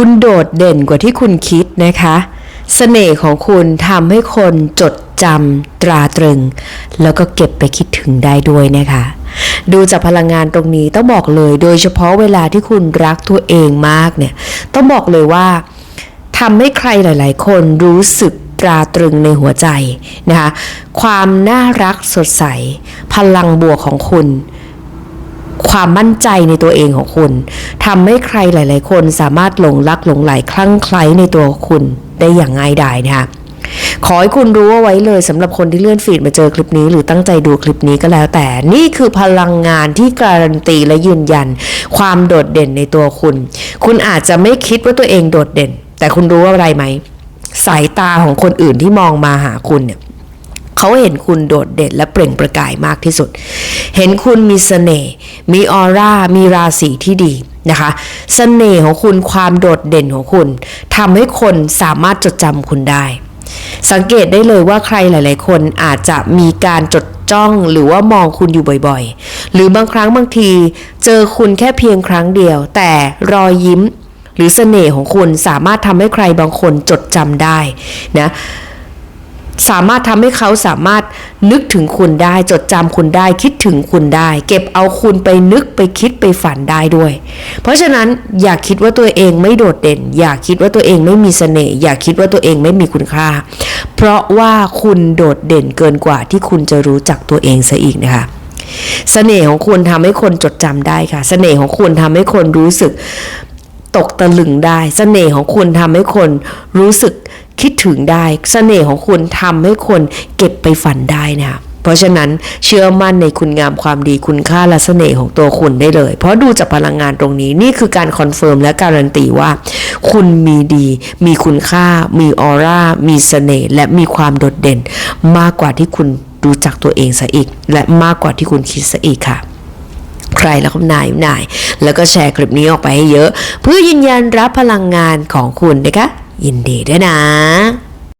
คุณโดดเด่นกว่าที่คุณคิดนะคะเสน่ห์ของคุณทำให้คนจดจำตราตรึง แล้วก็เก็บไปคิดถึงได้ด้วยนะคะ ดูจากพลังงานตรงนี้ต้องบอกเลย โดยเฉพาะเวลาที่คุณรักตัวเองมากเนี่ย ต้องบอกเลยว่าทำให้ใครหลาย ๆ คนรู้สึกตราตรึงในหัวใจนะคะ ความน่ารักสดใส พลังบวกของคุณ ความมั่นใจในตัวเองของคุณทำให้ใครหลาย ๆ คนสามารถหลงรักหลงไหลคลั่งไคล้ในตัวคุณได้อย่างง่ายดายนะคะขอให้คุณรู้เอาไว้เลยสำหรับคนที่เลื่อนฟีดมาเจอคลิปนี้ หรือตั้งใจดูคลิปนี้ก็แล้วแต่ นี่คือพลังงานที่การันตีและยืนยัน ความโดดเด่นในตัวคุณ คุณอาจจะไม่คิดว่าตัวเองโดดเด่น แต่คุณรู้ว่าอะไรไหม สายตาของคนอื่นที่มองมาหาคุณเนี่ย เขาเห็นคุณโดดเด่นและเปล่งประกายมากที่สุด เห็นคุณมีเสน่ห์มีออร่า มีราศีที่ดีนะคะเสน่ห์ของคุณความโดดเด่นของคุณทำให้คนสามารถจดจำคุณได้ สังเกตได้เลยว่าใครหลาย ๆ คนอาจจะมีการจดจ้องหรือว่ามองคุณอยู่บ่อยๆ หรือบางครั้งบางที เจอคุณแค่เพียงครั้งเดียว แต่รอยยิ้มหรือเสน่ห์ของคุณสามารถทำให้ใครบางคนจดจำได้นะ สามารถทำให้เขาสามารถนึกถึงคุณได้ จดจำคุณได้ คิดถึงคุณได้ เก็บเอาคุณไปนึกไปคิดไปฝันได้ด้วย เพราะฉะนั้นอย่าคิดว่าตัวเองไม่โดดเด่น อย่าคิดว่าตัวเองไม่มีเสน่ห์อย่าคิดว่าตัวเองไม่มีคุณค่า เพราะว่าคุณโดดเด่นเกินกว่าที่คุณจะรู้จักตัวเองซะอีกนะคะเสน่ห์ของคุณทำให้คนจดจำได้ค่ะ เสน่ห์ของคุณทำให้คนรู้สึกตกตะลึงได้ เสน่ห์ของคุณทำให้คนรู้สึก ถึงได้เสน่ห์ของคุณทำให้คนเก็บไปฝันได้นะคะเพราะฉะนั้นเชื่อมั่นในคุณงามความดีคุณค่าและเสน่ห์ของตัวคุณได้เลย เพราะดูจากพลังงานตรงนี้นี่คือการคอนเฟิร์มและการันตีว่า คุณมีดี มีคุณค่า มีออร่ามีเสน่ห์และมีความโดดเด่น มากกว่าที่คุณรู้จักตัวเองซะอีก และมากกว่าที่คุณคิดซะอีกค่ะใครแล้วก็นายนาย แล้วก็แชร์คลิปนี้ออกไปให้เยอะ เพื่อยืนยันรับพลังงานของคุณนะคะ ยินดีด้วยนะ